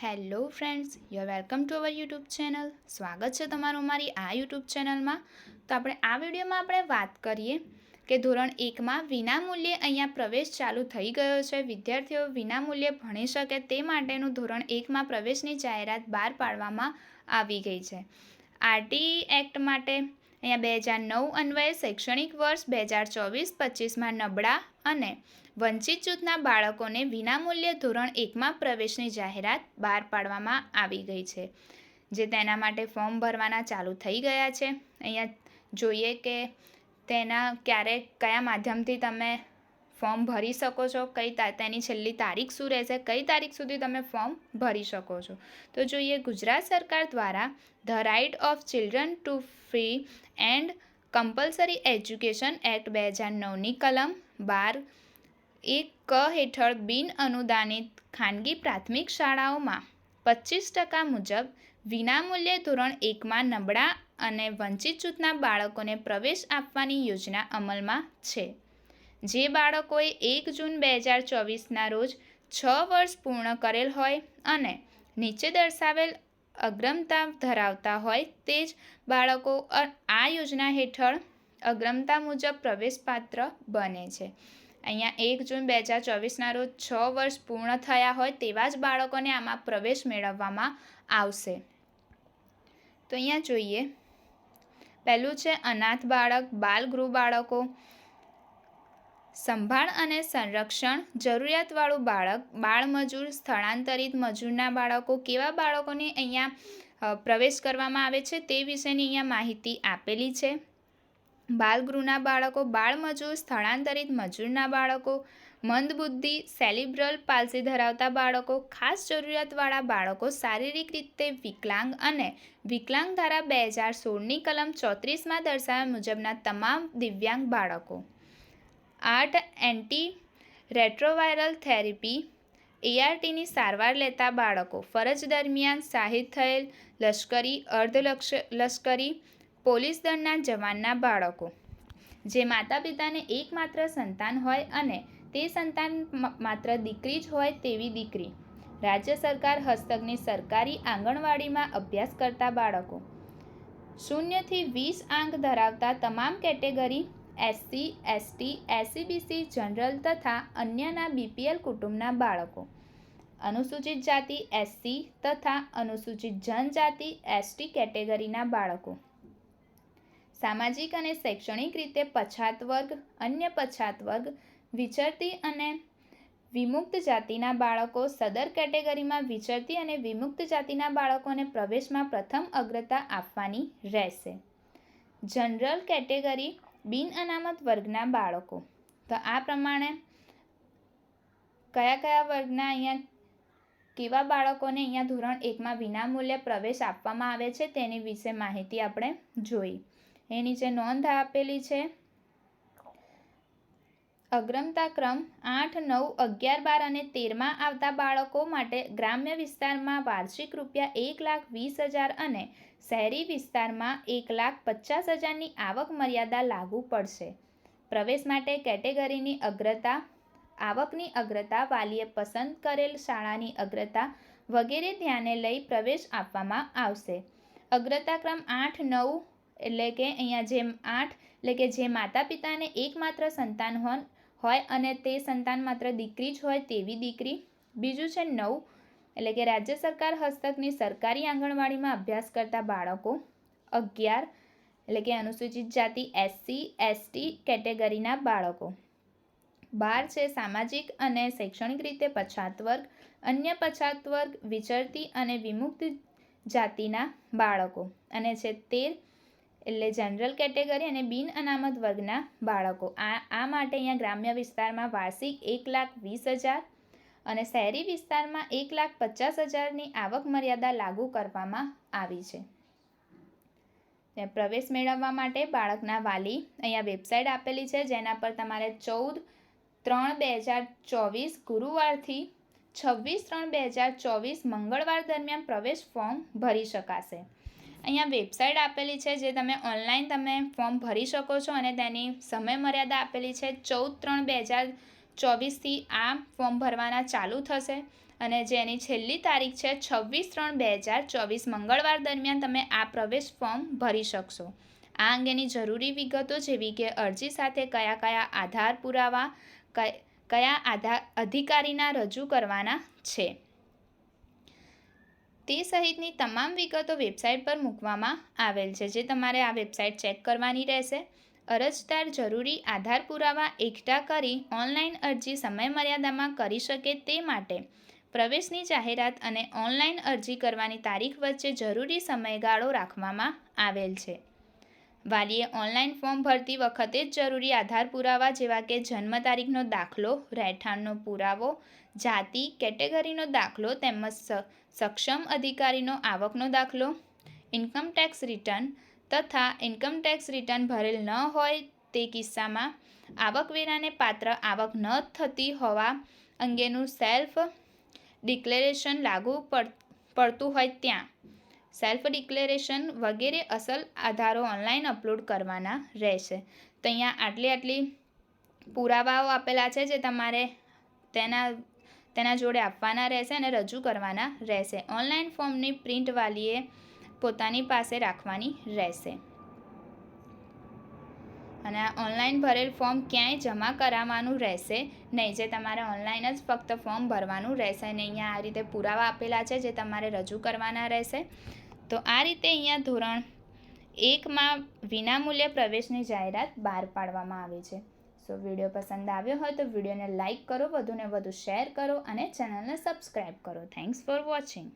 Hello friends you welcome to our YouTube channel સ્વાગત છે તમારું મારી આ યુટ્યુબ ચેનલમાં તો આપણે આ વિડીયોમાં આપણે વાત કરીએ કે ધોરણ એકમાં વિનામૂલ્યે અહીંયા પ્રવેશ ચાલુ થઈ ગયો છે. વિદ્યાર્થીઓ વિનામૂલ્યે ભણી શકે તે માટેનું ધોરણ એકમાં પ્રવેશની જાહેરાત બહાર પાડવામાં આવી ગઈ છે. આરટી એક્ટ માટે અહીંયા બે હજાર નવ અન્વયે શૈક્ષણિક વર્ષ, બે હજાર ચોવીસ, પચીસમાં નબળા અને વંચિત જૂથના બાળકોને વિનામૂલ્યે ધોરણ એકમાં પ્રવેશની જાહેરાત બહાર પાડવામાં આવી ગઈ છે, જે તેના માટે ફોર્મ ભરવાના ચાલુ થઈ ગયા છે. અહીંયા જોઈએ કે તેના ક્યારે, કયા માધ્યમથી તમે ફોર્મ ભરી શકો છો? કઈ તેની છેલ્લી તારીખ શું રહેશે? કઈ તારીખ સુધી તમે ફોર્મ ભરી શકો છો? તો જોઈએ ગુજરાત સરકાર દ્વારા the right of children to free and compulsory education act બે હજાર નવની કલમ બાર એક ક હેઠળ બિન અનુદાનિત ખાનગી પ્રાથમિક શાળાઓમાં પચીસ ટકા મુજબ વિનામૂલ્યે ધોરણ એકમાં નબળા અને વંચિત જૂથના બાળકોને પ્રવેશ આપવાની યોજના અમલમાં છે. જે બાળકોએ એક જૂન બે હજાર ચોવીસના રોજ છ વર્ષ પૂર્ણ કરેલ હોય અને નીચે દર્શાવેલ અગ્રમતા ધરાવતા હોય તે જ બાળકો આ યોજના હેઠળ અગ્રમતા મુજબ પ્રવેશપાત્ર બને છે. અહીંયા એક જૂન બે હજાર ચોવીસના રોજ છ વર્ષ પૂર્ણ થયા હોય તેવા જ બાળકોને આમાં પ્રવેશ મેળવવામાં આવશે. તો અહીંયા જોઈએ. પહેલું છે અનાથ બાળક, બાલગૃહ બાળકો. સંભાળ અને સંરક્ષણ જરૂરિયાતવાળું બાળક, બાળમજૂર, સ્થળાંતરિત મજૂરના બાળકો કેવા બાળકોને અહીંયા પ્રવેશ કરવામાં આવે છે તે વિશેની અહીંયા માહિતી આપેલી છે. બાલગૃહના બાળકો, બાળમજૂર, સ્થળાંતરિત મજૂરના બાળકો, મંદબુદ્ધિ, સેલિબ્રલ પાલસી ધરાવતા બાળકો, ખાસ જરૂરિયાતવાળા બાળકો શારીરિક રીતે વિકલાંગ અને વિકલાંગ ધારા બે હજાર સોળની કલમ ચોત્રીસમાં દર્શાવ્યા મુજબના તમામ દિવ્યાંગ બાળકો. આર્ટ એન્ટી રેટ્રોવાયરલ થેરેપી એઆરટીની સારવાર લેતા બાળકો ફરજ દરમિયાન શાહિદ થયેલ લશ્કરી, અર્ધલક્ષ લશ્કરી, પોલીસ દળના જવાનના બાળકો, જે માતા પિતાને એકમાત્ર સંતાન હોય અને તે સંતાન માત્ર દીકરી જ હોય તેવી દીકરી. રાજ્ય સરકાર હસ્તકની સરકારી આંગણવાડીમાં અભ્યાસ કરતા બાળકો. શૂન્યથી વીસ આંક ધરાવતા તમામ category SC, ST, SCBC, general તથા અન્યના બીપીએલ કુટુંબના બાળકો. અનુસૂચિત જાતિ એસસી તથા અનુસૂચિત જનજાતિ એસટી કેટેગરીના બાળકો. સામાજિક અને શૈક્ષણિક રીતે પછાત વર્ગ, અન્ય પછાત વર્ગ, વિચરતી અને વિમુક્ત જાતિના બાળકો સદર કેટેગરીમાં વિચરતી અને વિમુક્ત જાતિના બાળકોને પ્રવેશમાં પ્રથમ અગ્રતા આપવાની રહેશે. જનરલ કેટેગરી બિન અનામત વર્ગના બાળકો. તો આ પ્રમાણે કયા કયા વર્ગના અહીંયા કેવા બાળકોને અહીંયા ધોરણ એકમાં વિનામૂલ્યે પ્રવેશ આપવામાં આવે છે તેની વિશે માહિતી આપણે જોઈ. એ નીચે નોંધ આપેલી છે અગ્રમતા ક્રમ આઠ, નવ, અગિયાર, બાર અને તેરમાં આવતા બાળકો માટે ગ્રામ્ય વિસ્તારમાં વાર્ષિક રૂપિયા એક લાખ વીસ હજાર અને શહેરી વિસ્તારમાં એક લાખ પચાસ હજારની આવક મર્યાદા લાગુ પડશે. પ્રવેશ માટે કેટેગરીની અગ્રતા, આવકની અગ્રતા, વાલીએ પસંદ કરેલ શાળાની અગ્રતા વગેરે ધ્યાને લઈ પ્રવેશ આપવામાં આવશે. અગ્રતા ક્રમ આઠ, નવ એટલે કે અહીંયા જેમ આઠ એટલે કે જે માતા પિતાને એકમાત્ર સંતાન હોય અને તે સંતાન માત્ર દીકરી જ હોય તેવી દીકરી. બીજું છે નવ, એટલે કે રાજ્ય સરકાર હસ્તકની સરકારી આંગણવાડીમાં અભ્યાસ કરતા બાળકો. અગિયાર, એટલે કે અનુસૂચિત જાતિ એસસી, એસટી કેટેગરીના બાળકો. બાર છે સામાજિક અને શૈક્ષણિક રીતે પછાત વર્ગ, અન્ય પછાત વર્ગ વિચરતી અને વિમુક્ત જાતિના બાળકો. અને છે તેર એટલે જનરલ કેટેગરી અને બિન અનામત વર્ગના બાળકો. આ આ માટે અહીંયા ગ્રામ્ય વિસ્તારમાં વાર્ષિક એક લાખ વીસ હજાર અને શહેરી વિસ્તારમાં એક લાખ પચાસ હજારની આવક મર્યાદા લાગુ કરવામાં આવી છે. પ્રવેશ મેળવવા માટે બાળકના વાલી અહીંયા વેબસાઇટ આપેલી છે, જેના પર તમારે ચૌદ ત્રણ બે હજાર ચોવીસ ગુરુવારથી છવ્વીસ ત્રણ બે હજાર ચોવીસ મંગળવાર દરમિયાન પ્રવેશ ફોર્મ ભરી શકાશે. અહીંયા વેબસાઇટ આપેલી છે જે તમે ઓનલાઈન તમે ફોર્મ ભરી શકો છો અને તેની સમય મર્યાદા આપેલી છે ચૌદ ત્રણ બે હજાર ચોવીસથી આ ફોર્મ ભરવાના ચાલુ થશે. અને જેની છેલ્લી તારીખ છે છવ્વીસ ત્રણ બે હજાર ચોવીસ મંગળવાર દરમિયાન તમે આ પ્રવેશ ફોર્મ ભરી શકશો. આ અંગેની જરૂરી વિગતો જેવી કે અરજી સાથે કયા કયા આધાર પુરાવા, કયા આધાર અધિકારીના રજૂ કરવાના છે. તે સહિતની તમામ વિગતો વેબસાઇટ પર મૂકવામાં આવેલ છે, જે તમારે આ વેબસાઇટ ચેક કરવાની રહેશે. અરજદાર જરૂરી આધાર પુરાવા એકઠા કરી ઓનલાઈન અરજી સમયમર્યાદામાં કરી શકે તે માટે પ્રવેશની જાહેરાત અને ઓનલાઈન અરજી કરવાની તારીખ વચ્ચે જરૂરી સમયગાળો રાખવામાં આવેલ છે. વાલીએ ઓનલાઈન ફોર્મ ભરતી વખતે જ જરૂરી આધાર પુરાવા જેવા કે જન્મ તારીખનો દાખલો, રહેઠાણનો પુરાવો જાતિ, કેટેગરીનો દાખલો તેમજ સક્ષમ અધિકારીનો આવકનો દાખલો ઇન્કમ ટેક્સ રિટર્ન તથા ઇન્કમ ટેક્સ રિટર્ન ભરેલ ન હોય તે કિસ્સામાં આવકવેરાને પાત્ર આવક ન થતી હોવા અંગેનું સેલ્ફ ડિક્લેરેશન લાગુ પડ, પડતું હોય ત્યાં. સેલ્ફ ડિક્લેરેશન વગેરે અસલ આધારો ઓનલાઈન અપલોડ કરવાના રહેશે. તો અહીંયા આટલી આટલી પુરાવાઓ આપેલા છે જે તમારે તેના તેના જોડે આપવાના રહેશે અને રજૂ કરવાના રહેશે. ઓનલાઈન ફોર્મની પ્રિન્ટ વાલીએ પોતાની પાસે રાખવાની રહેશે. અને આ ઓનલાઈન ભરેલ ફોર્મ ક્યાંય જમા કરાવવાનું રહેશે નહીં. જે તમારે ઓનલાઈન જ ફક્ત ફોર્મ ભરવાનું રહેશે. અને અહીંયા આ રીતે પુરાવા આપેલા છે જે તમારે રજૂ કરવાના રહેશે. તો આ રીતે અહીંયા ધોરણ એકમાં વિનામૂલ્ય પ્રવેશની જાહેરાત બહાર પાડવામાં આવી છે. સો વીડિયો પસંદ આવ્યો હોય તો વિડીયોને લાઇક કરો, વધુને વધુ શેર કરો અને ચેનલને સબસ્ક્રાઈબ કરો. Thanks for watching